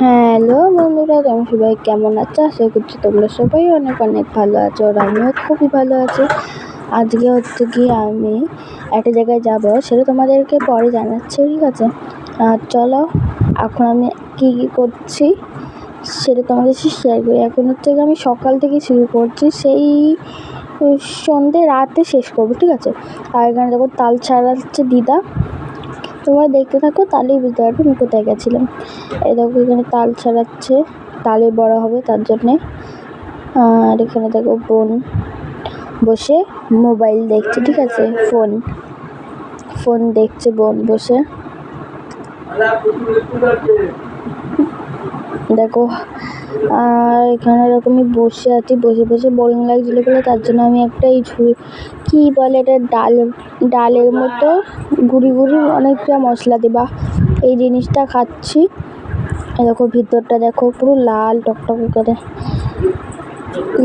Hello বন্ধুরা, তোমরা সবাই কেমন আছো? আশা করছি তোমরা সবাই অনেক অনেক ভালো আছো আর আমিও খুবই ভালো আছি। আজকে হচ্ছে কি আমি একটা জায়গায় যাব, সেটা তোমাদেরকে পরে জানাচ্ছি, ঠিক আছে? আর চলো, এখন আমি কী কী করছি সেটা তোমাদের শেয়ার করি। এখন হচ্ছে আমি সকাল থেকে শুরু করছি, সেই সন্ধে রাতে শেষ করব, ঠিক আছে? আর এখানে দেখো তাল ছাড়াচ্ছে দিদা। তোমরা দেখতে থাকো, তাহলেই বুঝতে পারবে আমি কোথায় গেছিলাম। এই দেখো এখানে তাল ছাড়াচ্ছে, তালে বড়া হবে তার জন্যে। আর এখানে দেখো বোন বসে মোবাইল দেখছে, ঠিক আছে? ফোন ফোন দেখছে বোন বসে। দেখো আর এখানে এরকমই বসে আছি, বসে বসে বোরিং লাগছিল বলে তার জন্য আমি একটা এই ঝুড়ি, কী বলে এটা ডাল, ডালের মতো গুঁড়ি গুঁড়ি অনেকটা মশলা দেবা। এই জিনিসটা খাচ্ছি। দেখো ভিতরটা দেখো পুরো লাল টকটকে করে।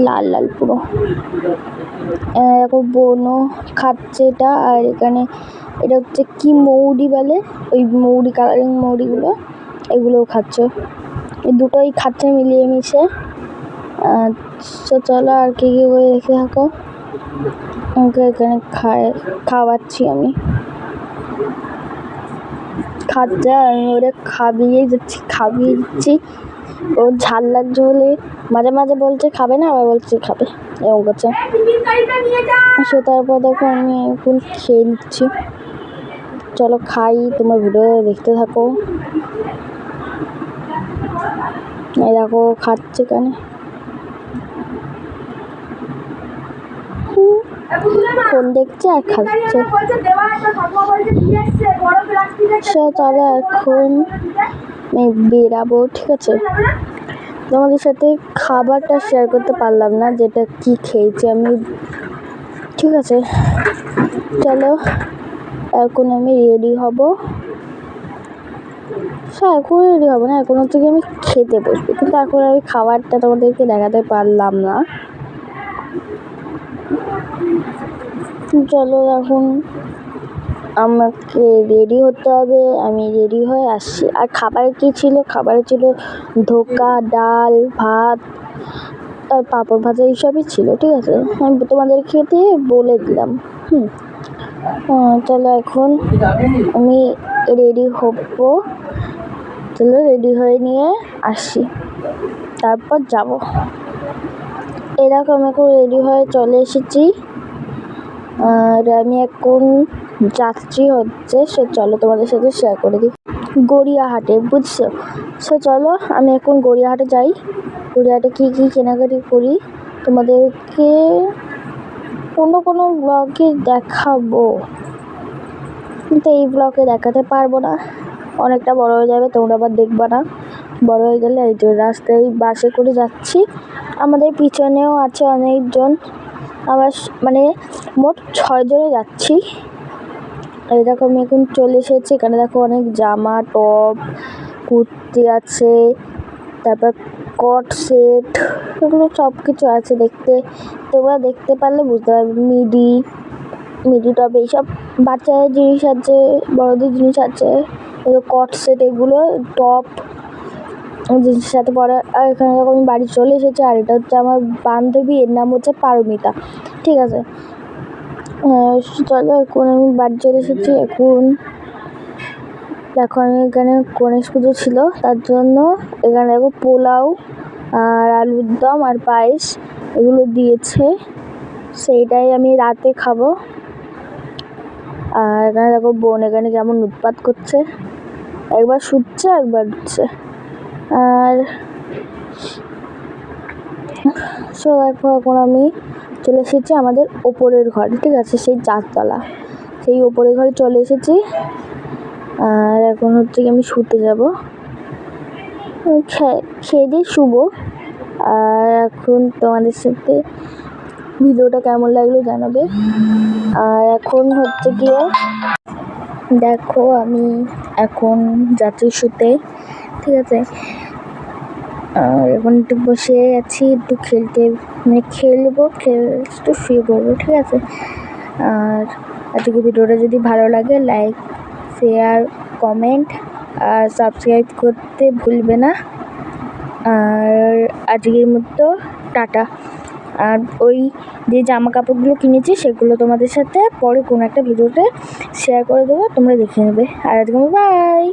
লাল লাল পুরো। দেখো বোনও খাচ্ছে এটা আর এখানে এটা হচ্ছে কি মৌরি বলে? ওই মৌরি কালারিং মৌরিগুলো, এগুলোও খাচ্ছে। দুটোই খাচ্ছে মিলিয়ে মিশে চলো আর কী কী করে দেখে থাকো। ওকে এখানে খায়, খাওয়াচ্ছি আমি। খাচ্ছে আর আমি ওরে খাবিয়ে যাচ্ছি খাবিয়ে দিচ্ছি। ও ঝাল লাগছে বলে মাঝে মাঝে বলছে, খাবে না? আবার বলছে, খাবে। এরকম করছে। সে তারপর দেখো আমি এখন খেয়ে নিচ্ছি। চলো খাই, তোমার ভিডিও দেখতে থাকো। এই দেখো খাচ্ছে কেন? ফোন দেখছে আর খাচ্ছে। সে তাহলে এখন বেরাবো, ঠিক আছে? তোমাদের সাথে খাবারটা শেয়ার করতে পারলাম না, যেটা কি খেয়েছি আমি। ঠিক আছে, চলো, এখন আমি রেডি হব। সে এখন রেডি হব না। এখন হচ্ছে কি আমি খেতে বসবো। কিন্তু এখন আমি খাবারটা তোমাদেরকে দেখাতে পারলাম না। চলো এখন আমাকে রেডি হতে হবে। আমি রেডি হয়ে আসছি। আর খাবারে কী ছিল? খাবারে ছিল ধোকা, ডাল, ভাত, আর পাঁপড় ভাজা এইসবই ছিল, ঠিক আছে? আমি তোমাদের খেতে বলে দিলাম। হুম। চলো এখন আমি রেডি হব। চলো রেডি হয়ে নিয়ে আসি। তারপর যাব। এরকম এখন রেডি হয়ে চলে এসেছি। আর আমি এখন যাত্রী হচ্ছে, সে চলো তোমাদের সাথে শেয়ার করে দিই। গড়িয়াহাটে, বুঝছ? সে চলো, আমি এখন গড়িয়াহাটে যাই। গড়িয়াহাটে কী কী কেনাকাটি করি? তোমাদেরকে কোনো কোনো ব্লগে দেখাবো। কিন্তু এই ব্লগে দেখাতে পারব না। অনেকটা বড় হয়ে যাবে, তোমরা আবার দেখবে না। বড় হয়ে গেলে এই যে রাস্তায় বাসে করে যাচ্ছি। আমাদের পিছনেও আছে অনেকজন। আমার মানে মোট ছয়জনে যাচ্ছি। এই দেখো আমি এখন চলে এসেছি। এখানে দেখো অনেক জামা, টপ, কুর্তি আছে, তারপর কট সেট এগুলো সব কিছু আছে দেখতে। তোমরা দেখতে পারলে বুঝতে পারবে। মিডি মিডি টপ এইসব বাচ্চাদের জিনিস আছে, বড়দের জিনিস আছে কট সেট এগুলো, টপ জিনিসের সাথে পরে আর এখানে দেখো আমি বাড়ি চলে এসেছি, আর এটা হচ্ছে আমার বান্ধবী, এর নাম হচ্ছে পারমিতা, ঠিক আছে? চলো এখন আমি বাড়ি চলে এসেছি, এখন দেখো আমি এখানে গণেশ পুজো ছিল, তার জন্য এখানে দেখো পোলাও আর আলুর দম আর পায়েস এগুলো দিয়েছে, সেইটাই আমি রাতে খাব। আর এখানে দেখো বোন এখানে কেমন উৎপাত করছে। একবার শুচ্ছে, একবার উঠছে। আর সো দেখো এখন আমি চলে এসেছি আমাদের ওপরের ঘরে, ঠিক আছে? সেই চারতলা। সেই ওপরের ঘরে চলে এসেছি। আর এখন হচ্ছে কি আমি শুতে যাব। খেয়ে দিয়ে শুবো। আর এখন তোমাদের সাথে ভিডিওটা কেমন লাগল জানাবে। আর এখন হচ্ছে গিয়ে দেখো আমি এখন যাচ্ছি শুতে, ঠিক আছে? আর এখন একটু বসে আছি, একটু খেলতে মানে খেলব, খেল, একটু শুয়ে পড়ব, ঠিক আছে? আর আজকে ভিডিওটা যদি ভালো লাগে লাইক শেয়ার কমেন্ট আর সাবস্ক্রাইব করতে ভুলবে না। আর আজকের মতো, টাটা। আর ওই যে জামা কাপড়গুলো কিনেছি সেগুলো তোমাদের সাথে পরে কোনো একটা ভিডিওতে শেয়ার করে দেবো, তোমরা দেখে নেবে। আর আজকে বাই